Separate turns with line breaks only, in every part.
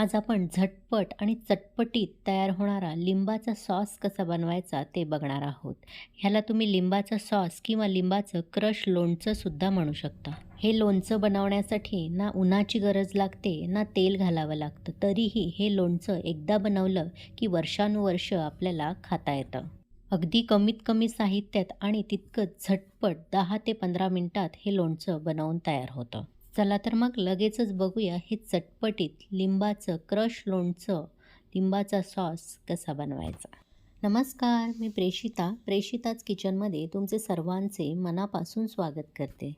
आज आपण झटपट आणि चटपटीत तयार होणारा लिंबाचा सॉस कसा बनवायचा ते बघणार आहोत. ह्याला तुम्ही लिंबाचा सॉस किंवा लिंबाचं क्रश लोणचंसुद्धा म्हणू शकता. हे लोणचं बनवण्यासाठी ना उन्हाची गरज लागते ना तेल घालावं लागतं. तरीही हे लोणचं एकदा बनवलं की वर्षानुवर्ष आपल्याला खाता येतं. अगदी कमीत कमी साहित्यात आणि तितकंच झटपट दहा ते पंधरा मिनटात हे लोणचं बनवून तयार होतं. चला तर मग लगेचच बघूया हे चटपटीत लिंबाचं क्रश लोणचं लिंबाचा सॉस कसा बनवायचा. नमस्कार मी प्रेषिता प्रेषिताच किचनमध्ये तुमचे सर्वांचे मनापासून स्वागत करते.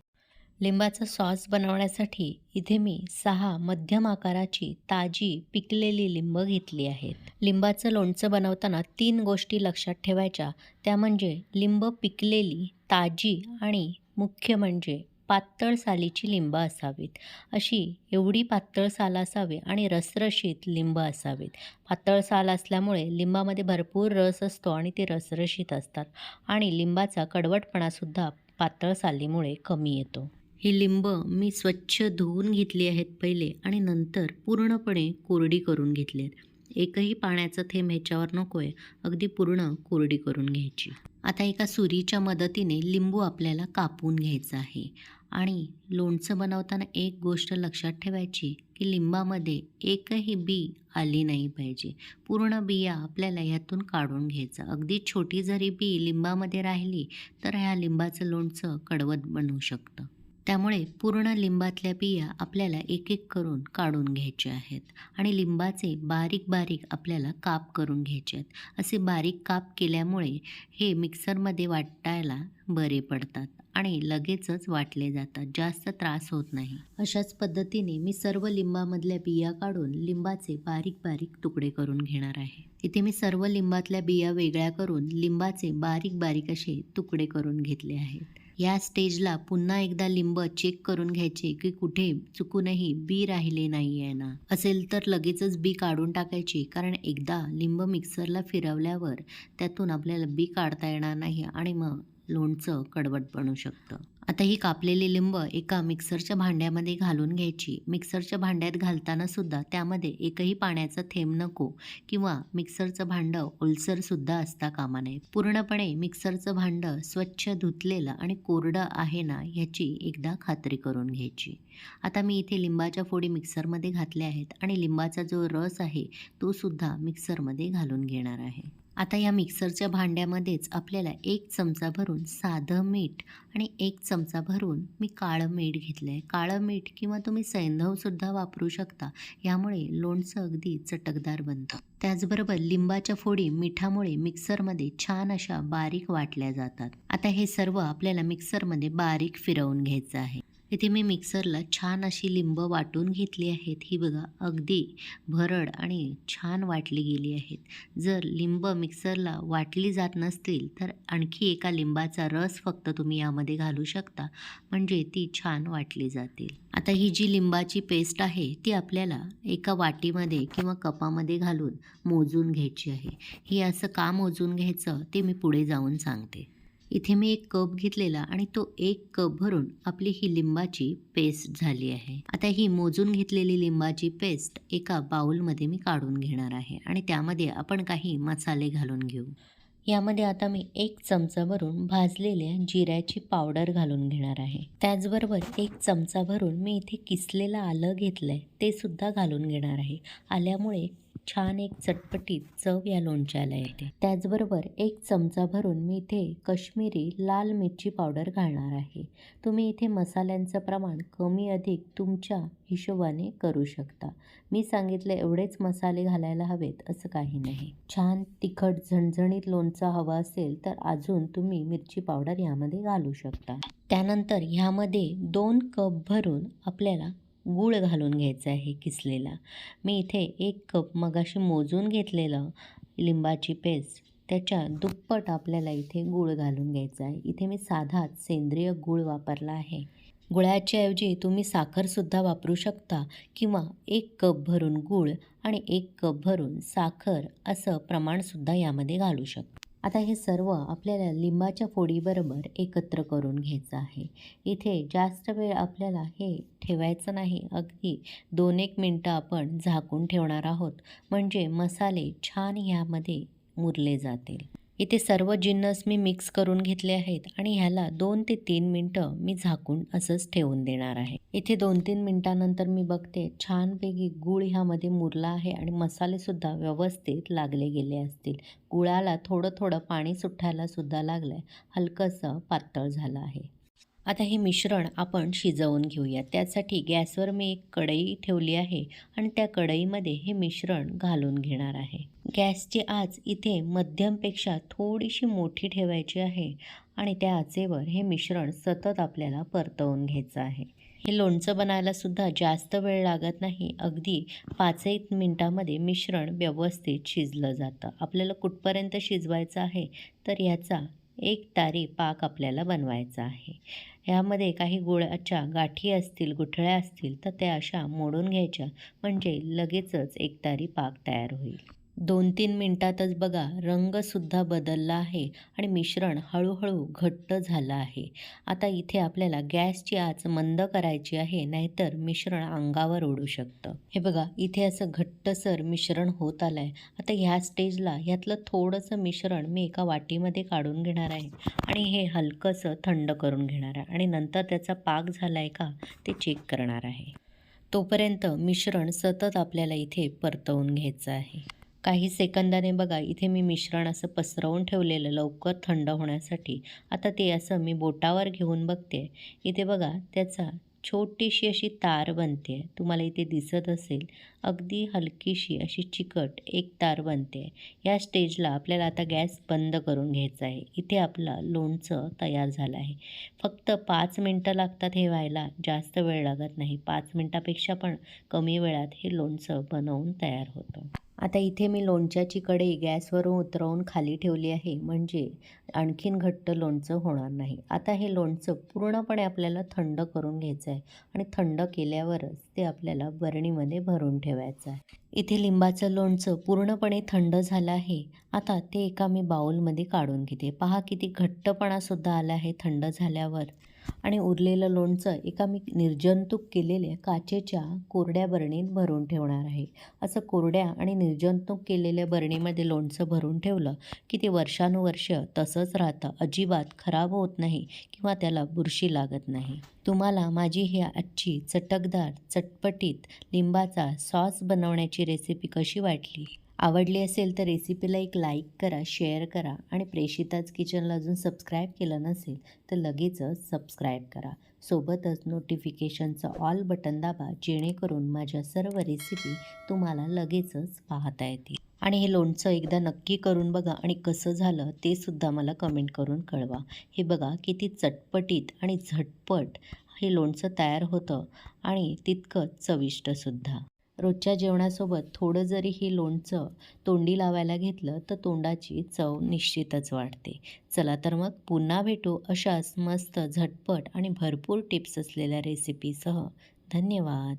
लिंबाचा सॉस बनवण्यासाठी इथे मी सहा मध्यम आकाराची ताजी पिकलेली लिंब घेतली आहेत. लिंबाचं लोणचं बनवताना तीन गोष्टी लक्षात ठेवायच्या. त्या म्हणजे लिंब पिकलेली ताजी आणि मुख्य म्हणजे पातळ सालीची लिंब असावीत. अशी एवढी पातळ साल असावी आणि रसरशीत लिंब असावीत. पातळ साल असल्यामुळे लिंबामध्ये भरपूर रस असतो आणि ते रसरशीत असतात आणि लिंबाचा कडवटपणासुद्धा पातळ सालीमुळे कमी येतो. ही लिंब मी स्वच्छ धुवून घेतली आहेत पहिले आणि नंतर पूर्णपणे कोरडी करून घेतली आहेत एकही पाण्याचं थेंब ह्याच्यावर नको आहे अगदी पूर्ण कोरडी करून घ्यायची. आता एका सुरीच्या मदतीने लिंबू आपल्याला कापून घ्यायचा आहे. आणि लोणचं बनवताना एक गोष्ट लक्षात ठेवायची की लिंबामध्ये एकही बी आली नाही पाहिजे. पूर्ण बिया आपल्याला ह्यातून काढून घ्यायचं. अगदी छोटी जरी बी लिंबामध्ये राहिली तर ह्या लिंबाचं लोणचं कडवत बनवू शकतं. त्यामुळे पूर्ण लिंबातल्या बिया आपल्याला एक एक करून काढून घ्यायचे आहेत आणि लिंबाचे बारीक बारीक आपल्याला काप करून घ्यायचे आहेत. असे बारीक काप केल्यामुळे हे मिक्सरमध्ये वाटायला बरे पडतात आणि लगेचच वाटले जातात जास्त त्रास होत नाही. अशाच पद्धतीने मी सर्व लिंबामधल्या बिया काढून लिंबाचे बारीक बारीक तुकडे करून घेणार आहे. इथे मी सर्व लिंबातल्या बिया वेगळ्या करून लिंबाचे बारीक बारीक असे तुकडे करून घेतले आहेत. या स्टेजला पुन्हा एकदा लिंब चेक करून घ्यायचे की कुठे चुकूनही बी राहिले नाही आहे ना. असेल तर लगेचच बी काढून टाकायची कारण एकदा लिंब मिक्सरला फिरवल्यावर त्यातून आपल्याला बी काढता येणार नाही आणि मग लोणचं कडवट बनू शकतं. आता ही कापलेली लिंब एका मिक्सरच्या भांड्यामध्ये घालून घ्यायची. मिक्सरच्या भांड्यात घालताना सुद्धा त्यामध्ये एकही पाण्याचा थेंब नको किंवा मिक्सरचं भांडं ओलसरसुद्धा असता कामा नये. पूर्णपणे मिक्सरचं भांडं स्वच्छ धुतलेलं आणि कोरडं आहे ना ह्याची एकदा खात्री करून घ्यायची. आता मी इथे लिंबाच्या फोडी मिक्सरमध्ये घातल्या आहेत आणि लिंबाचा जो रस आहे तो सुद्धा मिक्सरमध्ये घालून घेणार आहे. आता या मिक्सरच्या भांड्यामध्येच आपल्याला एक चमचा भरून साधं मीठ आणि एक चमचा भरून मी काळं मीठ घेतलं आहे काळं मीठ किंवा तुम्ही सैंधवसुद्धा वापरू शकता. यामुळे लोणचं अगदी चटकदार बनतं. त्याचबरोबर लिंबाच्या फोडी मिठामुळे मिक्सरमध्ये छान अशा बारीक वाटल्या जातात. आता हे सर्व आपल्याला मिक्सरमध्ये बारीक फिरवून घ्यायचं आहे. इथे मी मिक्सरला छान अशी लिंब वाटून घेतली आहेत. ही बघा अगदी भरड आणि छान वाटली गेली आहेत. जर लिंब मिक्सरला वाटली जात नसतील तर आणखी एका लिंबाचा रस फक्त तुम्ही यामध्ये घालू शकता. म्हणजे ती छान वाटली जातील. आता ही जी लिंबाची पेस्ट आहे ती आपल्याला एका वाटीमध्ये किंवा कपामध्ये घालून मोजून घ्यायची आहे. ही असं का मोजून घ्यायचं ते मी पुढे जाऊन सांगते. इथे मी एक कप घेतलेला आणि तो एक कप भरून आपली ही लिंबाची पेस्ट झाली आहे. आता ही मोजून घेतलेली लिंबाची पेस्ट एका बाउलमध्ये मी काढून घेणार आहे आणि त्यामध्ये आपण काही मसाले घालून घेऊ. यामध्ये आता मी एक चमचा भरून भाजलेल्या जिऱ्याची पावडर घालून घेणार आहे. त्याचबरोबर एक चमचा भरून मी इथे किसलेलं आलं घेतलं आहे ते सुद्धा घालून घेणार आहे. आल्यामुळे छान एक चटपटीत चव या लोणच्याला येते. त्याचबरोबर एक चमचा भरून मी इथे कश्मीरी लाल मिरची पावडर घालणार आहे. तुम्ही इथे मसाल्यांचं प्रमाण कमी अधिक तुमच्या हिशोबाने करू शकता. मी सांगितलं एवढेच मसाले घालायला हवेत असं काही नाही. छान तिखट झणझणीत लोणचा हवा असेल तर अजून तुम्ही मिरची पावडर यामध्ये घालू शकता. त्यानंतर ह्यामध्ये दोन कप भरून आपल्याला गूळ घालून घ्यायचा आहे किसलेला. मी इथे एक कप मगाशी मोजून घेतलेलं लिंबाची पेस्ट. त्याच्या दुप्पट आपल्याला इथे गूळ घालून घ्यायचा आहे. इथे मी साधाच सेंद्रिय गूळ वापरला आहे. गुळाच्याऐवजी तुम्ही साखरसुद्धा वापरू शकता किंवा एक कप भरून गूळ आणि एक कप भरून साखर असं प्रमाणसुद्धा यामध्ये घालू शकता. आता हे सर्व आपल्याला लिंबाच्या फोडीबरोबर एकत्र करून घ्यायचं आहे. इथे जास्त वेळ आपल्याला हे ठेवायचं नाही. अगदी दोन एक मिनटं आपण झाकून ठेवणार आहोत. म्हणजे मसाले छान ह्यामध्ये मुरले जातील. इथे सर्व जिन्नस मी मिक्स करून घेतले आहेत आणि ह्याला दोन ते तीन मिनटं मी झाकून असंच ठेवून देणार आहे. इथे दोन तीन मिनटानंतर मी बघते छानपैकी गूळ ह्यामध्ये मुरला आहे आणि मसालेसुद्धा व्यवस्थित लागले गेले असतील. गुळाला थोडं थोडं पाणी सुटायला सुद्धा लागलं आहे हलकंसं पातळ झालं आहे. आता हे मिश्रण आपण शिजवून घेऊया त्यासाठी गॅसवर मी एक कढई ठेवली आहे आणि त्या कढईमध्ये हे मिश्रण घालून घेणार आहे. गॅसची आच इथे मध्यमपेक्षा थोडीशी मोठी ठेवायची आहे आणि त्या आचेवर हे मिश्रण सतत आपल्याला परतवून घ्यायचं आहे. हे लोणचं बनायलासुद्धा जास्त वेळ लागत नाही. अगदी पाच एक मिनटामध्ये मिश्रण व्यवस्थित शिजलं जातं. आपल्याला कुठपर्यंत शिजवायचं आहे तर याचा एक तारी पाक आपल्याला बनवायचा आहे. ह्यामध्ये काही गुळाच्या गाठी असतील गुठळ्या असतील तर त्या अशा मोडून घ्यायच्या. म्हणजे लगेचच एक तारी पाक तयार होईल. दोन तीन मिनटातच बघा रंगसुद्धा बदलला आहे आणि मिश्रण हळूहळू घट्ट झालं आहे. आता इथे आपल्याला गॅसची आच मंद करायची आहे नाहीतर मिश्रण अंगावर उडू शकतं. हे बघा इथे असं घट्टसर मिश्रण होत आलं आहे आता ह्या स्टेजला ह्यातलं थोडंसं मिश्रण मी एका वाटीमध्ये काढून घेणार आहे आणि हे हलकंसं थंड करून घेणार आहे आणि नंतर त्याचा पाक झाला आहे का ते चेक करणार आहे. तोपर्यंत मिश्रण सतत आपल्याला इथे परतवून घ्यायचं आहे. काही सेकंदाने बघा इथे मी मिश्रण असं पसरवून ठेवलेलं लवकर थंड होण्यासाठी. आता ते असं मी बोटावर घेऊन बघते. इथे बघा त्याचा छोटीशी अशी तार बनते. तुम्हाला इथे दिसत असेल अगदी हलकीशी अशी चिकट एक तार बनते. या स्टेजला आपल्याला आता गॅस बंद करून घ्यायचा आहे. इथे आपलं लोणचं तयार झालं आहे. फक्त पाच मिनटं लागतात हे व्हायला जास्त वेळ लागत नाही. पाच मिनटापेक्षा पण कमी वेळात हे लोणचं बनवून तयार होतं. आता इथे मी लोणच्याची कढई गॅसवरून उतरवून खाली ठेवली आहे. म्हणजे आणखीन घट्ट लोणचं होणार नाही. आता हे लोणचं पूर्णपणे आपल्याला थंड करून घ्यायचं आहे आणि थंड केल्यावरच ते आपल्याला बरणीमध्ये भरून ठेवायचं आहे. इथे लिंबाचं लोणचं पूर्णपणे थंड झालं आहे. आता ते एका मी बाऊलमध्ये काढून घेते. पहा किती घट्टपणासुद्धा आला आहे थंड झाल्यावर. आणि उरलेलं लोणचं एका मी निर्जंतुक केलेल्या काचेच्या कोरड्या बरणीत भरून ठेवणार आहे. असं कोरड्या आणि निर्जंतुक केलेल्या बरणीमध्ये लोणचं भरून ठेवलं की ते वर्षानुवर्ष तसंच राहतं. अजिबात खराब होत नाही किंवा त्याला बुरशी लागत नाही. तुम्हाला माझी ही आजची चटकदार चटपटीत लिंबाचा सॉस बनवण्याची रेसिपी कशी वाटली? आवडली असेल तर रेसिपीला एक लाईक करा शेअर करा आणि प्रेषिताच किचनला अजून सबस्क्राईब केलं नसेल तर लगेचच सबस्क्राईब करा. सोबतच नोटिफिकेशनचं ऑल बटन दाबा जेणेकरून माझ्या सर्व रेसिपी तुम्हाला लगेचच पाहता येतील. आणि हे लोणचं एकदा नक्की करून बघा आणि कसं झालं ते सुद्धा मला कमेंट करून कळवा. हे बघा किती चटपटीत आणि झटपट हे लोणचं तयार होतं आणि तितकंच चविष्टसुद्धा रोजच्या जेवणासोबत थोडं जरी हे लोणचं तोंडी लावायला घेतलं तर तोंडाची चव निश्चितच वाढते. चला तर मग पुन्हा भेटू अशाच मस्त झटपट आणि भरपूर टिप्स असलेल्या रेसिपीसह धन्यवाद.